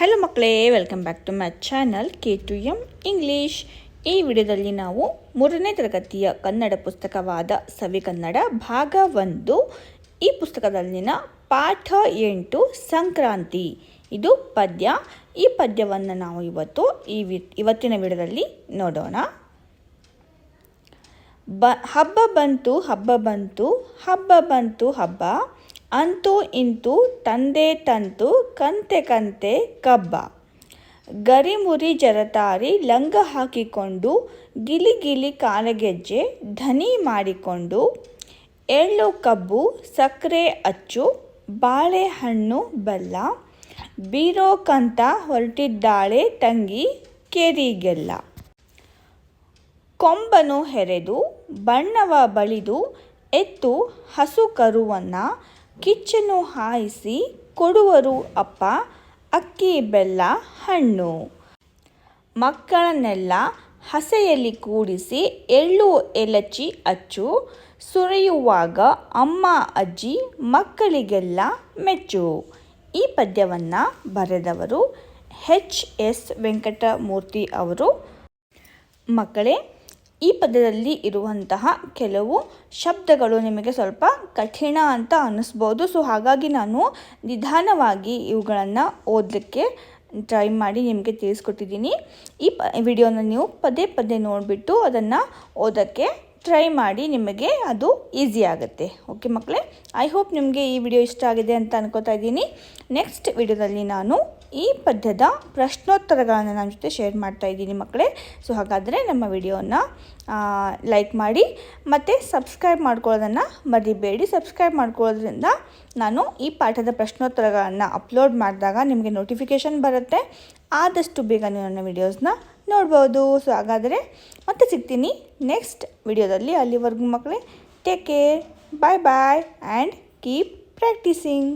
Hello ಮಕ್ಕಳೇ welcome back to my channel K two M English ಈ ವಿಡಿಯೋದಲ್ಲಿ ನಾವು ಮೂರನೇ ತರಗತಿಯ ಕನ್ನಡ ಪುಸ್ತಕವಾದ ಸವಿ ಕನ್ನಡ ಭಾಗ ಒಂದು, ಈ ಪುಸ್ತಕದಲ್ಲಿನ ಪಾಠ ಎಂಟು, ಸಂಕ್ರಾಂತಿ. ಇದು ಪದ್ಯ. ಈ ಪದ್ಯವನ್ನು ನಾವು ಇವತ್ತು ಈ ವಿ, ಇವತ್ತಿನ ವಿಡಿಯೋದಲ್ಲಿ ನೋಡೋಣ. ಬ, ಹಬ್ಬ ಬಂತು ಹಬ್ಬ ಬಂತು ಹಬ್ಬ ಬಂತು, ಹಬ್ಬ. ಅಂತೂ ಇಂತೂ ತಂದೆ ತಂತು, ಕಂತೆ ಕಂತೆ ಕಬ್ಬ. ಗರಿಮುರಿ ಜರತಾರಿ ಲಂಗ ಹಾಕಿಕೊಂಡು, ಗಿಲಿ ಗಿಲಿ ಕಾಲಗೆಜ್ಜೆ ಧನಿ ಮಾಡಿಕೊಂಡು, ಎಳ್ಳು ಕಬ್ಬು ಸಕ್ಕರೆ ಅಚ್ಚು, ಬಾಳೆಹಣ್ಣು ಬೆಲ್ಲ ಬೀರೋಕಂತ ಹೊರಟಿದ್ದಾಳೆ ತಂಗಿ ಕೆರಿಗೆಲ್ಲ. ಕೊಂಬನು ಹೆರೆದು, ಬಣ್ಣವ ಬಳಿದು, ಎತ್ತು ಹಸು ಕರುವನ್ನು ಕಿಚ್ಚನು ಹಾಯಿಸಿ ಕೊಡುವರು ಅಪ್ಪ, ಅಕ್ಕಿ, ಬೆಲ್ಲ, ಹಣ್ಣು. ಮಕ್ಕಳನ್ನೆಲ್ಲ ಹಸೆಯಲ್ಲಿ ಕೂಡಿಸಿ ಎಳ್ಳು, ಎಲಚಿ ಅಚ್ಚು, ಸುರಿಯುವಾಗ ಅಮ್ಮ, ಅಜ್ಜಿ, ಮಕ್ಕಳಿಗೆಲ್ಲ ಮೆಚ್ಚು. ಈ ಪದ್ಯವನ್ನು ಬರೆದವರು ಎಚ್ ಎಸ್ ವೆಂಕಟಮೂರ್ತಿ ಅವರು. ಮಕ್ಕಳೇ ಈ ಪದದಲ್ಲಿ ಇರುವಂತಹ ಕೆಲವು ಶಬ್ದಗಳು ನಿಮಗೆ ಸ್ವಲ್ಪ ಕಠಿಣ ಅಂತ ಅನ್ನಿಸ್ಬೋದು. ಸೊ ಹಾಗಾಗಿ ನಾನು ನಿಧಾನವಾಗಿ ಇವುಗಳನ್ನು ಓದಲಿಕ್ಕೆ ಟ್ರೈ ಮಾಡಿ ನಿಮಗೆ ತಿಳಿಸ್ಕೊಟ್ಟಿದ್ದೀನಿ. ಈ ಪ, ವಿಡಿಯೋನ ನೀವು ಪದೇ ಪದೇ ನೋಡಿಬಿಟ್ಟು ಅದನ್ನು ಓದೋಕ್ಕೆ ಟ್ರೈ ಮಾಡಿ ನಿಮಗೆ ಅದು ಈಸಿ ಆಗುತ್ತೆ. ಓಕೆ ಮಕ್ಕಳೇ ಐ ಹೋಪ್ ನಿಮಗೆ ಈ ವಿಡಿಯೋ ಇಷ್ಟ ಆಗಿದೆ ಅಂತ ಅನ್ಕೋತಾ ಇದ್ದೀನಿ. ನೆಕ್ಸ್ಟ್ ವಿಡಿಯೋದಲ್ಲಿ ನಾನು ಈ ಪದ್ಯದ ಪ್ರಶ್ನೋತ್ತರಗಳನ್ನು ನನ್ನ ಜೊತೆ ಶೇರ್ ಮಾಡ್ತಾ ಇದ್ದೀನಿ ಮಕ್ಕಳೇ. ಸೊ ಹಾಗಾದರೆ ನಮ್ಮ ವಿಡಿಯೋನ ಲೈಕ್ ಮಾಡಿ, ಮತ್ತು ಸಬ್ಸ್ಕ್ರೈಬ್ ಮಾಡ್ಕೊಳ್ಳೋದನ್ನು ಮರಿಬೇಡಿ. ಸಬ್ಸ್ಕ್ರೈಬ್ ಮಾಡ್ಕೊಳ್ಳೋದ್ರಿಂದ ನಾನು ಈ ಪಾಠದ ಪ್ರಶ್ನೋತ್ತರಗಳನ್ನು ಅಪ್ಲೋಡ್ ಮಾಡಿದಾಗ ನಿಮಗೆ ನೋಟಿಫಿಕೇಷನ್ ಬರುತ್ತೆ. ಆದಷ್ಟು ಬೇಗ ನೀವು ನನ್ನ ವಿಡಿಯೋಸ್ನ ನೋಡ್ಬೋದು. ಸೊ ಹಾಗಾದರೆ ಮತ್ತೆ ಸಿಗ್ತೀನಿ ನೆಕ್ಸ್ಟ್ ವಿಡಿಯೋದಲ್ಲಿ ಅಲ್ಲಿವರೆಗೂ ಮಕ್ಕಳೇ. Take care bye bye and keep practising